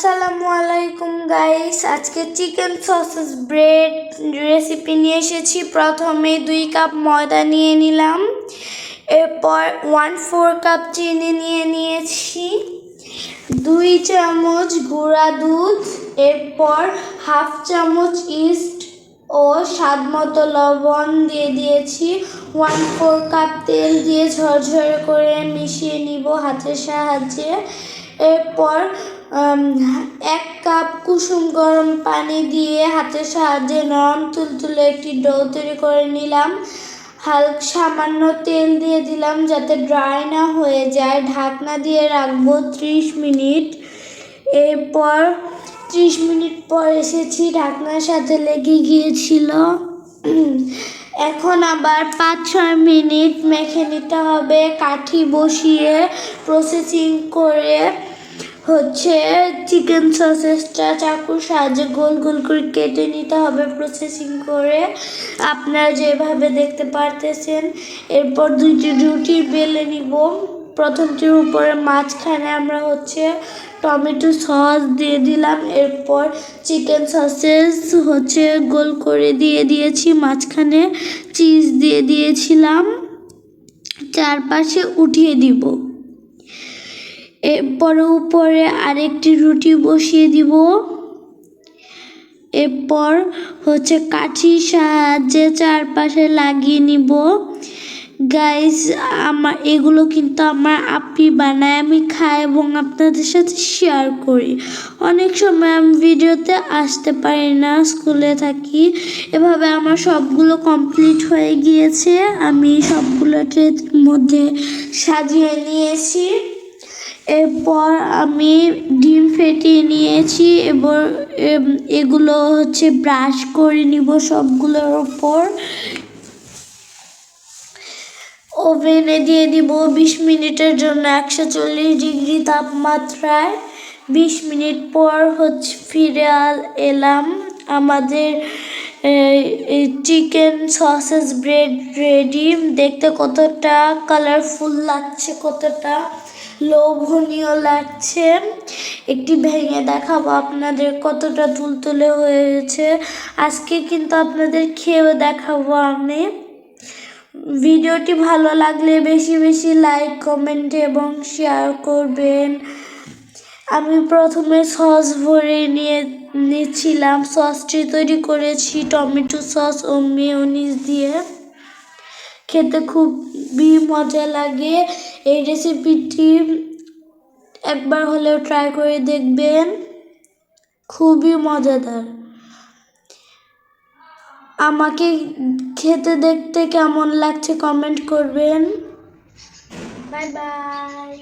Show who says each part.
Speaker 1: আসসালামু আলাইকুম গাইস আজকে চিকেন সসেস ব্রেড রেসিপি নিয়ে এসেছি। প্রথমে দুই কাপ ময়দা নিয়ে নিলাম। এরপর ওয়ান ফোর কাপ চিনি নিয়ে নিয়েছি। দুই চামচ গুঁড়া দুধ। এরপর হাফ চামচ ইস্ট ও স্বাদ মতো লবণ দিয়ে দিয়েছি। ওয়ান ফোর কাপ তেল দিয়ে ঝরঝরে করে মিশিয়ে নিব হাতের সাহায্যে। এরপর এক কাপ কুসুম গরম পানি দিয়ে হাতের সাহায্যে নরম তুলতুলে একটি ডো তৈরি করে নিলাম। হালকা সামান্য তেল দিয়ে দিলাম যাতে ড্রাই না হয়ে যায়। ঢাকনা দিয়ে রাখব ত্রিশ মিনিট। এরপর ত্রিশ মিনিট পর এসেছি, ঢাকনার সাথে লেগে গিয়েছিল। এখন আবার পাঁচ ছয় মিনিট মেখে নিতে হবে। কাঠি বসিয়ে প্রসেসিং করে হচ্ছে চিকেন সসেসটা চাকুর সাহায্যে গোল গোল করে কেটে নিতে হবে প্রসেসিং করে। আপনারা যেভাবে দেখতে পারতেছেন, এরপর দুইটি রুটি বেলে নিব। প্রথমটির উপরে মাঝখানে আমরা হচ্ছে টমেটো সস দিয়ে দিলাম। এরপর চিকেন সসেস হচ্ছে গোল করে দিয়ে দিয়েছি, মাঝখানে চিজ দিয়ে দিয়েছিলাম। চারপাশে উঠিয়ে দিব। এরপরে উপরে আরেকটি রুটি বসিয়ে দিব। এরপর হচ্ছে কাঠির সাহায্যে চারপাশে লাগিয়ে নিব। গাইস আমার এগুলো কিন্তু আমার আপি বানায় আমি খাই এবং আপনাদের সাথে শেয়ার করি। অনেক সময় আমি ভিডিওতে আসতে পারি না, স্কুলে থাকি। এভাবে আমার সবগুলো কমপ্লিট হয়ে গিয়েছে। আমি সবগুলো ট্রের মধ্যে সাজিয়ে নিয়েছি। এরপর আমি ডিম ফেটিয়ে নিয়েছি এবার এগুলো হচ্ছে ব্রাশ করে নিব সবগুলোর ওপর ওভেনে দিয়ে দিব বিশ মিনিটের জন্য একশো চল্লিশ ডিগ্রি তাপমাত্রায়। বিশ মিনিট পর হচ্ছে ফিরে এলাম আমাদের চিকেন সসেস ব্রেড রেডি। দেখতে কতটা কালারফুল লাগছে, কতটা। লোভনীয় লাগছে। একটি ভেঙে দেখাবো আপনাদের কতটা তুলতুলে হয়েছে। আজকে কিন্তু আপনাদের খেয়েও দেখাবো আমি। ভিডিওটি ভালো লাগলে বেশি বেশি লাইক কমেন্ট এবং শেয়ার করবেন। আমি প্রথমে সস ভরে নিয়ে নিচ্ছিলাম। সসটি তৈরি করেছি টমেটো সস ও মেয়োনিজ দিয়ে। খেতে খুবই মজা লাগে। এই রেসিপিটি একবার হলেও ট্রাই করে দেখবেন। খুবই মজাদার। আমাকে খেতে দেখতে কেমন লাগছে কমেন্ট করবেন। Bye bye